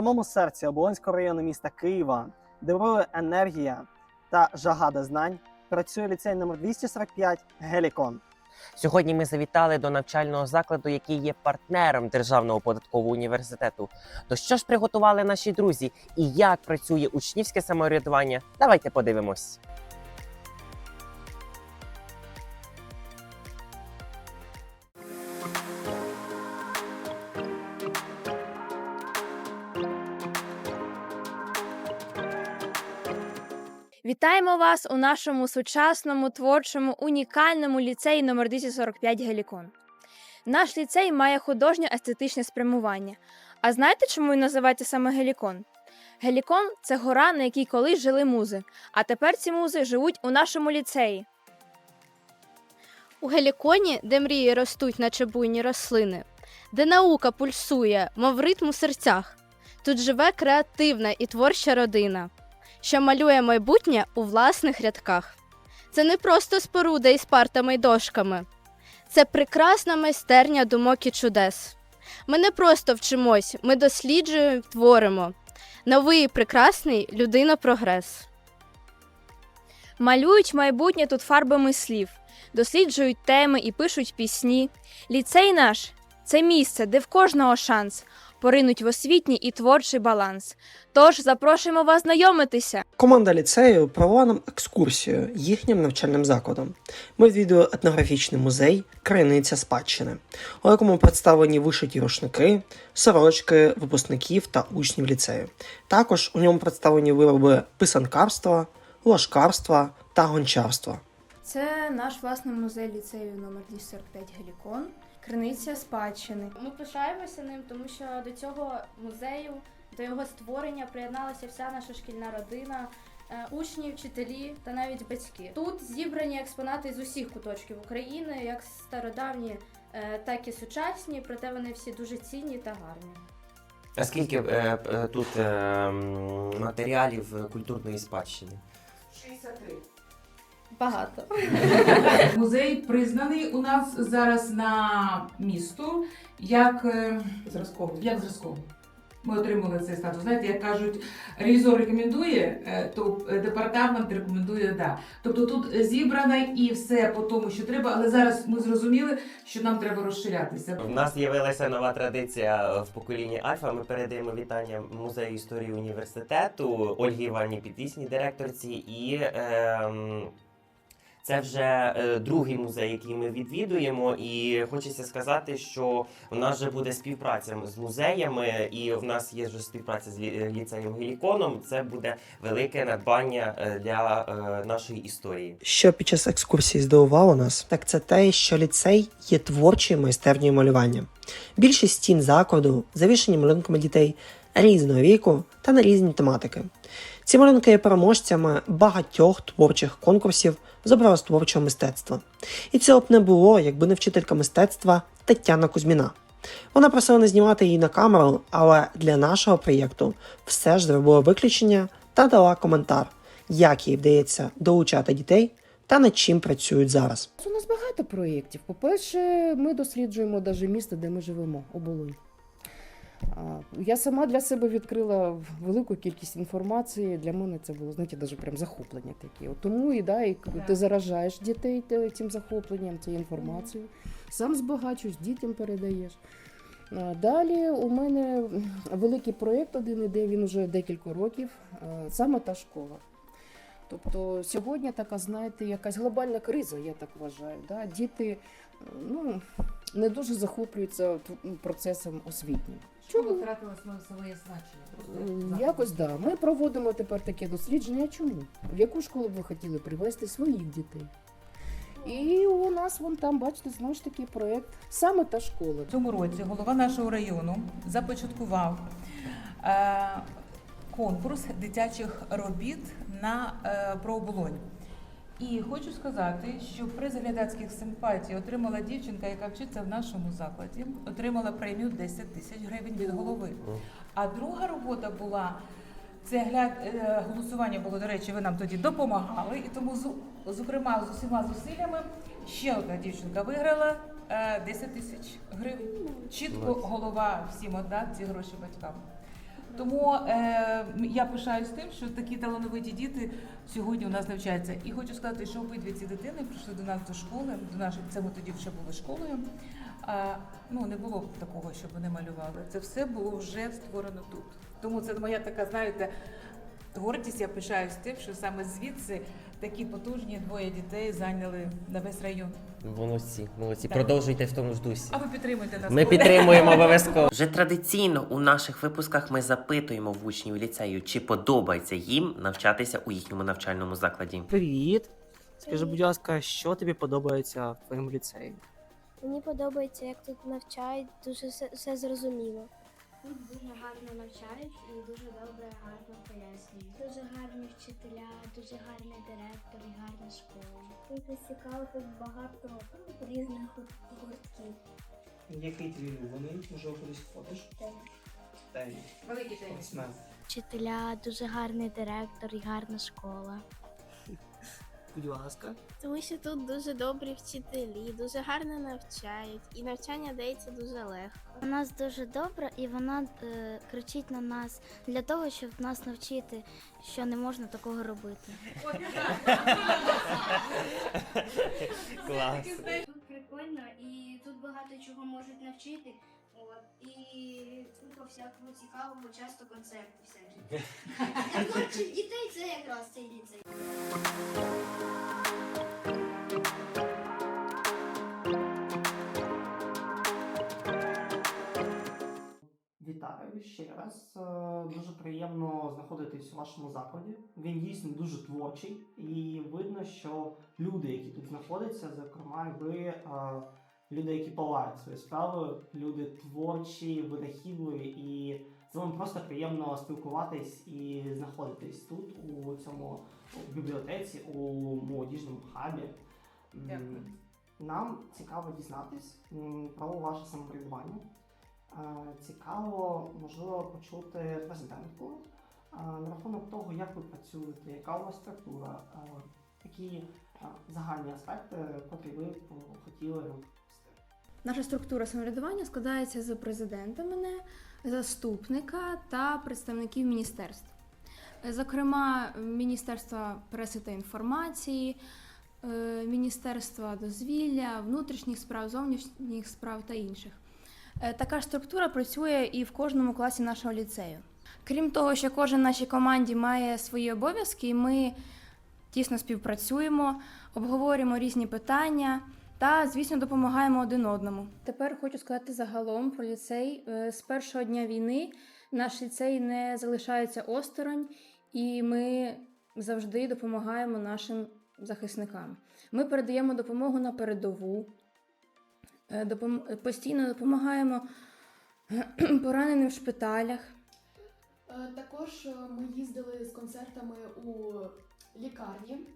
Самому серці Оболонського району міста Києва, де вирує енергія та жага до знань, працює ліцей номер 245 Гелікон. Сьогодні ми завітали до навчального закладу, який є партнером Державного податкового університету. То що ж приготували наші друзі і як працює учнівське самоврядування? Давайте подивимось. Вітаємо вас у нашому сучасному, творчому, унікальному ліцеї номер 245 Гелікон. Наш ліцей має художньо-естетичне спрямування. А знаєте, чому він називається саме Гелікон? Гелікон це гора, на якій колись жили музи, а тепер ці музи живуть у нашому ліцеї. У геліконі, де мрії ростуть, наче буйні рослини, де наука пульсує, мов ритм у серцях. Тут живе креативна і творча родина, що малює майбутнє у власних рядках. Це не просто споруда із партами й дошками, це прекрасна майстерня думок і чудес. Ми не просто вчимось, ми досліджуємо, творимо. Новий і прекрасний людина-прогрес. Малюють майбутнє тут фарбами слів, досліджують теми і пишуть пісні. Ліцей наш це місце, де в кожного шанс поринуть в освітній і творчий баланс. Тож запрошуємо вас знайомитися. Команда ліцею провела нам екскурсію їхнім навчальним закладом. Ми відвідали етнографічний музей Криниця спадщини, у якому представлені вишиті рушники, сорочки випускників та учнів ліцею. Також у ньому представлені вироби писанкарства, ложкарства та гончарства. Це наш власний музей ліцею номер 245 Гелікон, криниця спадщини. Ми пишаємося ним, тому що до цього музею, до його створення приєдналася вся наша шкільна родина, е, учні, вчителі та навіть батьки. Тут зібрані експонати з усіх куточків України, як стародавні, е, так і сучасні, проте вони всі дуже цінні та гарні. А скільки е, е, тут е, матеріалів культурної спадщини? Багато. Музей признаний у нас зараз на місто як е, зразковий. Як зразковий. Ми отримали цей статус. Знаєте, як кажуть, ревізор рекомендує, е, то е, департамент рекомендує да. Тобто тут зібрано і все по тому, що треба, але зараз ми зрозуміли, що нам треба розширятися. У нас з'явилася нова традиція в поколінні Альфа. Ми передаємо вітання музею історії університету Ольгі Іванівні Підлісній, директорці, і ем, це вже е, другий музей, який ми відвідуємо. І хочеться сказати, що у нас вже буде співпраця з музеями, і в нас є вже співпраця з ліцеєм Геліконом. Це буде велике надбання е, для е, нашої історії. Що під час екскурсії здивувало нас, так це те, що ліцей є творчою майстернею малювання. Більшість стін закладу завішені малюнками дітей різного віку та на різні тематики. Ці малюнки є переможцями багатьох творчих конкурсів з образотворчого мистецтва. І цього б не було, якби не вчителька мистецтва Тетяна Кузьміна. Вона просила не знімати її на камеру, але для нашого проєкту все ж зробила виключення та дала коментар, як їй вдається долучати дітей та над чим працюють зараз. У нас багато проєктів. По-перше, ми досліджуємо навіть місто, де ми живемо, оболонь. Я сама для себе відкрила велику кількість інформації. Для мене це було, знаєте, навіть прям захоплення таке. От тому і да, і ти заражаєш дітей цим захопленням, цією інформацією. Сам збагачуєш, дітям передаєш. Далі у мене великий проєкт один іде, він вже декілька років, саме та школа. Тобто сьогодні така, знаєте, якась глобальна криза, я так вважаю. Да? Діти ну, не дуже захоплюються процесом освітнім. Школа втратила своє своє значення. М, Якось да. Ми проводимо тепер таке дослідження. Чому? В яку школу б ви хотіли привезти своїх дітей? І у нас вон там, бачите, знову ж таки проєкт саме та школа. В цьому році голова нашого району започаткував е, конкурс дитячих робіт на е, про оболонь. І хочу сказати, що приз глядацьких симпатій отримала дівчинка, яка вчиться в нашому закладі, отримала премію 10 тисяч гривень від голови. А друга робота була це гляд е, голосування було, до речі, ви нам тоді допомагали, і тому з- зокрема з усіма зусиллями ще одна дівчинка виграла е, 10 тисяч гривень. Чітко голова всім отдав ці гроші батькам. Тому е, я пишаюсь тим, що такі талановиті діти сьогодні у нас навчаються. І хочу сказати, що обидві ці дитини прийшли до нас до школи. До нашої це ми тоді вже були школою. А, ну не було такого, щоб вони малювали. Це все було вже створено тут. Тому це моя така, знаєте, гордість. Я пишаюсь тим, що саме звідси такі потужні двоє дітей зайняли на весь район. Молодці, молодці. Так. Продовжуйте в тому ж дусі. А ви підтримуйте нас. Ми підтримуємо обов'язково. Вже традиційно у наших випусках ми запитуємо в учнів ліцею, чи подобається їм навчатися у їхньому навчальному закладі. Привіт! Скажи, будь ласка, що тобі подобається в твоєму ліцеї? Мені подобається, як тут навчають, дуже все, все зрозуміло. Тут дуже гарно навчають і дуже добре, гарно пояснюють. Дуже гарні вчителя, дуже гарний директор і гарна школа. Дуже цікаво, тут багато різних гуртків. Який твій улюблений? Можливо, кудись ходиш? Теніс. Великий день. Вчителя, дуже гарний директор і гарна школа. Будь ласка. Тому що тут дуже добрі вчителі, дуже гарно навчають, і навчання дається дуже легко. У нас дуже добре, і вона е, кричить на нас для того, щоб нас навчити, що не можна такого робити. Клас. Тут прикольно і тут багато чого можуть навчити. От і по всякому цікавому, часто концерти всякі. Для творчих дітей це якраз цей ліцей. Вітаю ще раз. Е, Дуже приємно знаходитись у вашому закладі. Він дійсно дуже творчий, і видно, що люди, які тут знаходяться, зокрема, ви е, люди, які палають свою справу, люди творчі, винахідливі, і з вами просто приємно спілкуватись і знаходитись тут, у цьому у бібліотеці, у молодіжному хабі. Дякую. Нам цікаво дізнатись про ваше самоврядування. Цікаво, можливо, почути президентку на рахунок того, як ви працюєте, яка у вас структура, які загальні аспекти, котрі ви хотіли. Наша структура самоврядування складається з президента мене, заступника та представників міністерств. Зокрема, Міністерства преси та інформації, е, Міністерства дозвілля, внутрішніх справ, зовнішніх справ та інших. Е, Така ж структура працює і в кожному класі нашого ліцею. Крім того, що кожен нашій команді має свої обов'язки, ми тісно співпрацюємо, обговорюємо різні питання та, звісно, допомагаємо один одному. Тепер хочу сказати загалом про ліцей. Е, З першого дня війни наш ліцей не залишається осторонь, і ми завжди допомагаємо нашим захисникам. Ми передаємо допомогу на передову, е, допом- постійно допомагаємо пораненим в шпиталях. Е, Також ми їздили з концертами у лікарні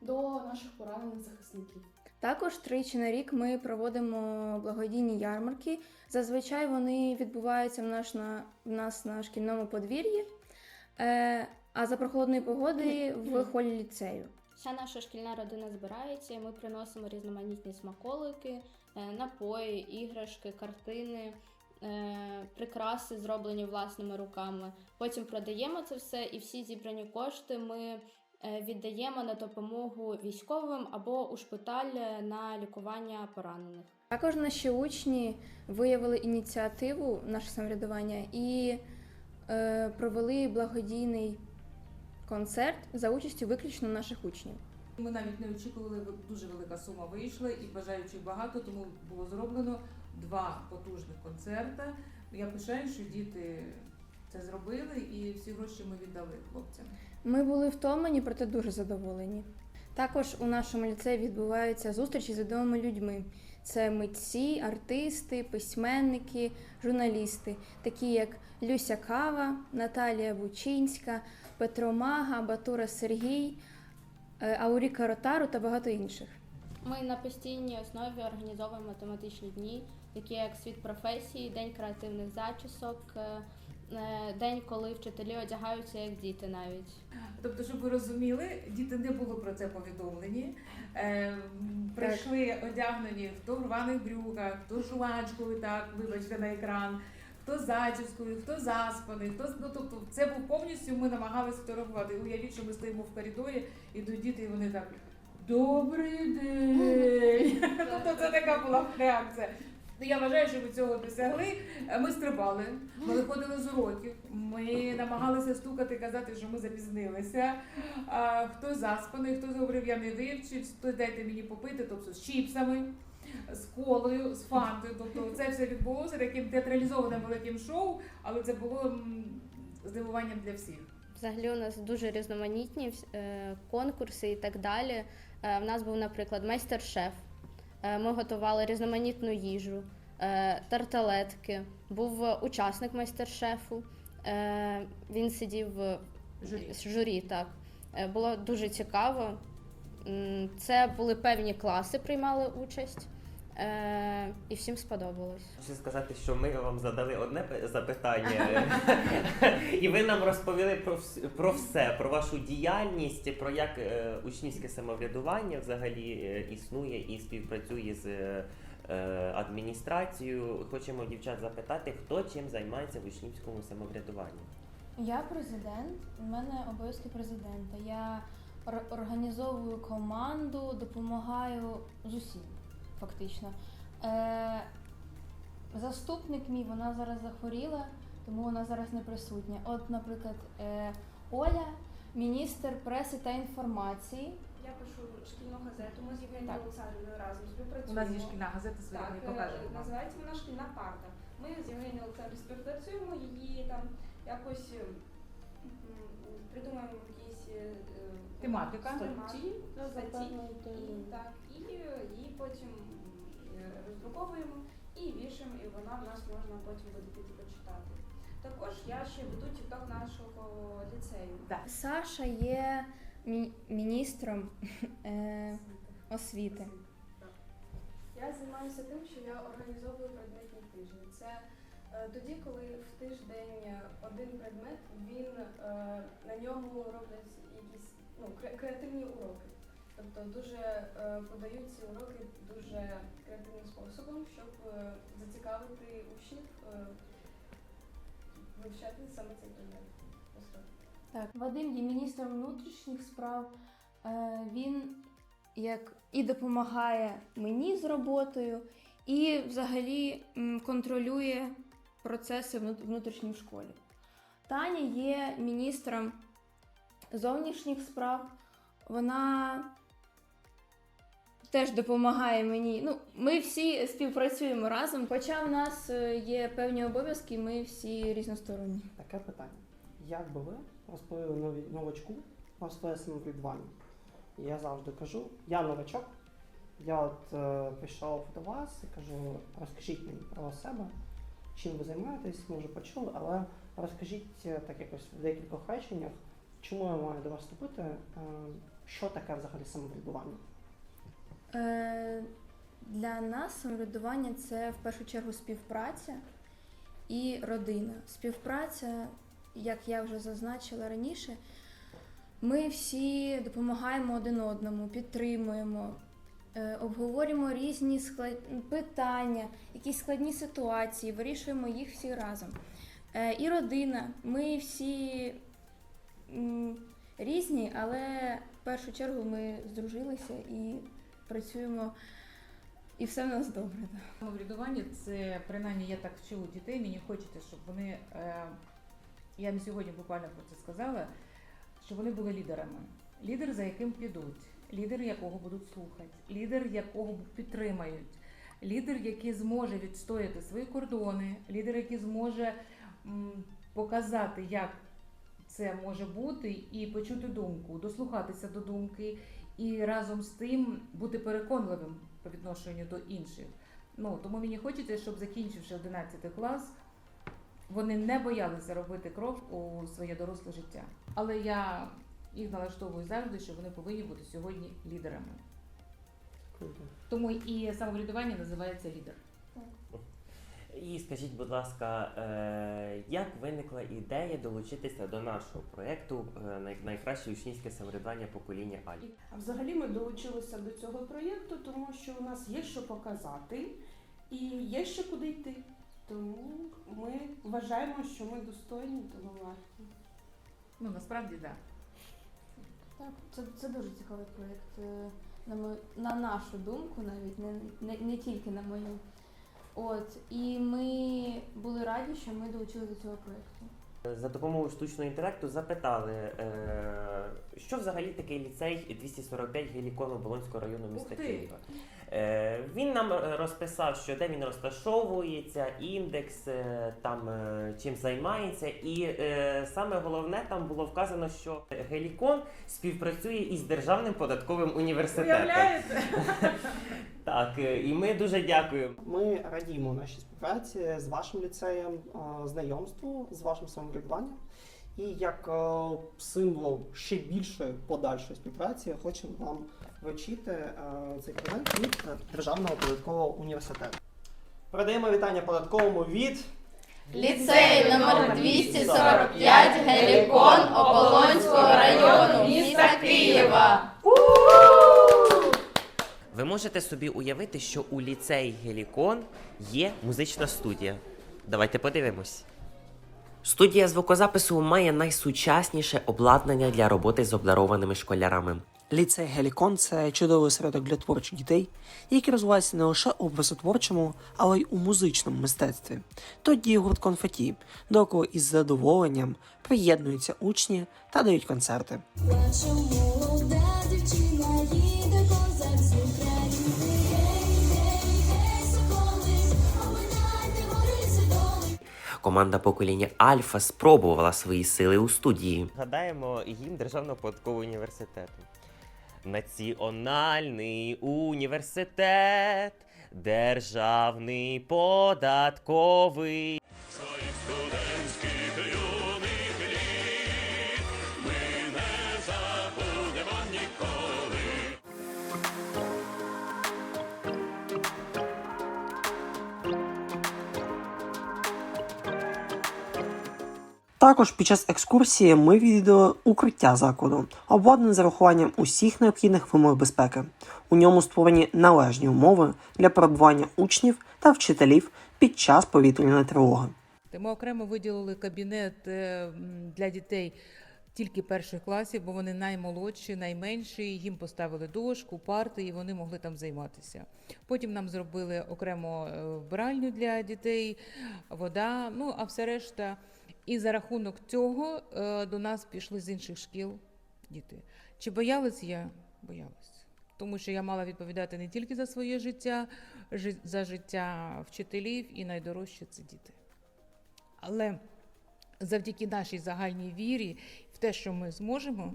до наших поранених захисників. Також тричі на рік ми проводимо благодійні ярмарки. Зазвичай вони відбуваються в, наш, на, в нас на шкільному подвір'ї, е, а за прохолодної погоди в холі ліцею. Вся наша шкільна родина збирається, і ми приносимо різноманітні смаколики, е, напої, іграшки, картини, е, прикраси, зроблені власними руками. Потім продаємо це все, і всі зібрані кошти ми віддаємо на допомогу військовим або у шпиталь е, на лікування поранених. Також наші учні виявили ініціативу наше самоврядування і е, провели благодійний концерт за участю виключно наших учнів. Ми навіть не очікували, дуже велика сума вийшла і бажаючих багато, тому було зроблено два потужних концерти. Я пишаю, що діти це зробили, і всі гроші ми віддали хлопцям. Ми були втомлені, проте дуже задоволені. Також у нашому ліцеї відбуваються зустрічі з відомими людьми. Це митці, артисти, письменники, журналісти, такі як Люся Кава, Наталія Бучинська, Петро Мага, Батура Сергій, е, Ауріка Ротару та багато інших. Ми на постійній основі організовуємо тематичні дні, такі як світ професії, день креативних зачісок, е, день, коли вчителі одягаються як діти навіть. Тобто, щоб ви розуміли, діти не були про це повідомлені. Е, прийшли одягнені хто в рваних брюках, хто жувачкою, так, вибачте на екран, хто зачіскою, хто заспаний, хто ну тобто це був повністю. Ми намагалися фотографувати. Уявіть, що ми стоїмо в коридорі, ідуть діти, і вони так. Добрий день! Тобто це така була реакція. Ну, Я вважаю, що ми цього досягли. Е, Ми стрибали, ми виходили з уроків, ми намагалися стукати, казати, що ми запізнилися. А, хто заспаний, хто говорив, я не вивчив, хто дайте мені попити, тобто з чіпсами, з колою, з фантою. Тобто це все відбулося таким театралізованим великим шоу, але це було здивуванням для всіх. Взагалі у нас дуже різноманітні е, конкурси і так далі. Е, в нас був, наприклад, майстер-шеф. Е, ми готували різноманітну їжу, е, тарталетки. Був учасник майстер-шефу. Е, він сидів в Журі. журі так. Було дуже цікаво. Це були певні класи, приймали участь. Е, і всім сподобалось. Хочу сказати, що ми вам задали одне пи- запитання, і ви нам розповіли про, вс- про все, про вашу діяльність, про як е, учнівське самоврядування взагалі е, існує і співпрацює з е, е, адміністрацією. Хочемо дівчат запитати, хто чим займається в учнівському самоврядуванні. Я президент, у мене обов'язки президента. Я ор- організовую команду, допомагаю з усім, фактично. Е, заступник мій, вона зараз захворіла, тому вона зараз не присутня. От, наприклад, е, Оля, міністр преси та інформації. Я пишу шкільну газету. Ми з Євгенією Так. Олександрівною разом У співпрацюємо. нас є шкільна газета своя, Так, е, покажемо. вам. називається вона шкільна парта. Ми з Євгенією Олександрівною співпрацюємо, її там якось е, придумаємо якісь е, е, Тематика. статті, статті і, так, і її потім е, роздруковуємо і вішаємо, і вона в нас можна потім буде піти почитати. Також я ще веду тікток нашого ліцею. Саша є мі- міністром е, освіти. Я займаюся тим, що я організовую предметні тижні. Це е, тоді, коли в тиждень один предмет, він е, на ньому роблять якісь ну, кре- креативні уроки. Тобто дуже е, подають ці уроки дуже креативним способом, щоб е, зацікавити учнів е, вивчати саме цей предмет. Так, Вадим є міністром внутрішніх справ. Він як і допомагає мені з роботою, і взагалі контролює процеси вну- в школі. Таня є міністром зовнішніх справ. Вона теж допомагає мені. Ну, ми всі співпрацюємо разом, хоча в нас е, є певні обов'язки, ми всі різносторонні. Таке питання. Як би ви розповіли новачку про своє самоврядування? Я завжди кажу, я новачок, я от е, прийшов до вас і кажу, розкажіть мені про себе, чим ви займаєтесь, може почули, але розкажіть е, так якось в декількох реченнях, чому я маю до вас вступити, е, що таке взагалі самоврядування? Е, Для нас самоврядування це в першу чергу співпраця і родина. Співпраця, як я вже зазначила раніше, ми всі допомагаємо один одному, підтримуємо, е, обговорюємо різні склад... питання, якісь складні ситуації, вирішуємо їх всі разом. І родина. Ми всі різні, але в першу чергу ми здружилися і працюємо, і все в нас добре. да. Самоврядування це принаймні я так вчу дітей. Мені хочеться, щоб вони. Е, я їм сьогодні буквально про це сказала, щоб вони були лідерами. Лідер, за яким підуть, лідер, якого будуть слухати, лідер, якого підтримають, лідер, який зможе відстояти свої кордони, лідер, який зможе показати, як це може бути, і почути думку, дослухатися до думки, і разом з тим бути переконливим по відношенню до інших. Ну тому мені хочеться, щоб закінчивши 11 клас, вони не боялися робити крок у своє доросле життя. Але я їх налаштовую завжди, що вони повинні бути сьогодні лідерами. Круто. Тому і самоврядування називається лідер. І скажіть, будь ласка, е, як виникла ідея долучитися до нашого проєкту е, найкраще учнівське самоврядування покоління Альфа? А взагалі ми долучилися до цього проєкту, тому що у нас є що показати і є ще куди йти. Тому ми вважаємо, що ми достойні того варті. Ну насправді так. Да. Так, це, це дуже цікавий проєкт. е, На, мою, на нашу думку, навіть не, не, не тільки на мою. От, і ми були раді, що ми долучилися до цього проєкту. За допомогою штучного інтелекту запитали, е, що взагалі таке ліцей 245 Гелікону Болонського району міста Києва. Е, він нам е, розписав, що де він розташовується, індекс, е, там чим займається. І саме головне там було вказано, що Гелікон співпрацює із Державним податковим університетом. Уявляєте? Так, і ми дуже дякуємо. Ми радіємо нашій співпраці з вашим ліцеєм, знайомству з вашим самоврядуванням. І як символ ще більшої подальшої співпраці хочемо вам вручити е, цей презент від е, Державного податкового університету. Передаємо вітання податковому від Ліцей номер 245 Гелікон Оболонського району міста Києва. Ви можете собі уявити, що у ліцеї Гелікон є музична студія. Давайте подивимось. Студія звукозапису має найсучасніше обладнання для роботи з обдарованими школярами. Ліцей Гелікон це чудовий осередок для творчих дітей, які розвиваються не лише у образотворчому, але й у музичному мистецтві. Тут діє гурт конфеті, до якого із задоволенням приєднуються учні та дають концерти. Наша молода дівчина їде козак з України. Команда покоління Альфа спробувала свої сили у студії. Гадаємо гімн Державного податкового університету. Національний університет, державний податковий. Також під час екскурсії ми відвідали укриття закладу, обладнане з урахуванням усіх необхідних вимог безпеки. У ньому створені належні умови для перебування учнів та вчителів під час повітряної тривоги. Ми окремо виділили кабінет е, для дітей тільки перших класів, бо вони наймолодші, найменші. Їм поставили дошку, парти, і вони могли там займатися. Потім нам зробили окремо е, вбиральню для дітей, вода, ну а все решта. І за рахунок цього е, до нас пішли з інших шкіл діти. Чи боялась я? Боялась. Тому що я мала відповідати не тільки за своє життя, жи- за життя вчителів, і найдорожче це діти. Але завдяки нашій загальній вірі в те, що ми зможемо,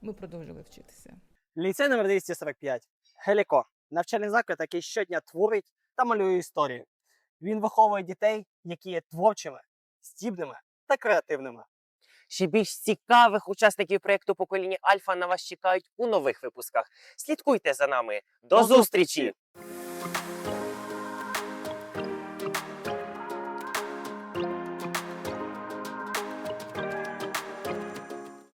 ми продовжили вчитися. ліцей номер 245 Гелікон. Навчальний заклад, який щодня творить та малює історію. Він виховує дітей, які є творчими, здібними та креативними. Ще більш цікавих учасників проєкту покоління Альфа на вас чекають у нових випусках. Слідкуйте за нами. До До зустрічі!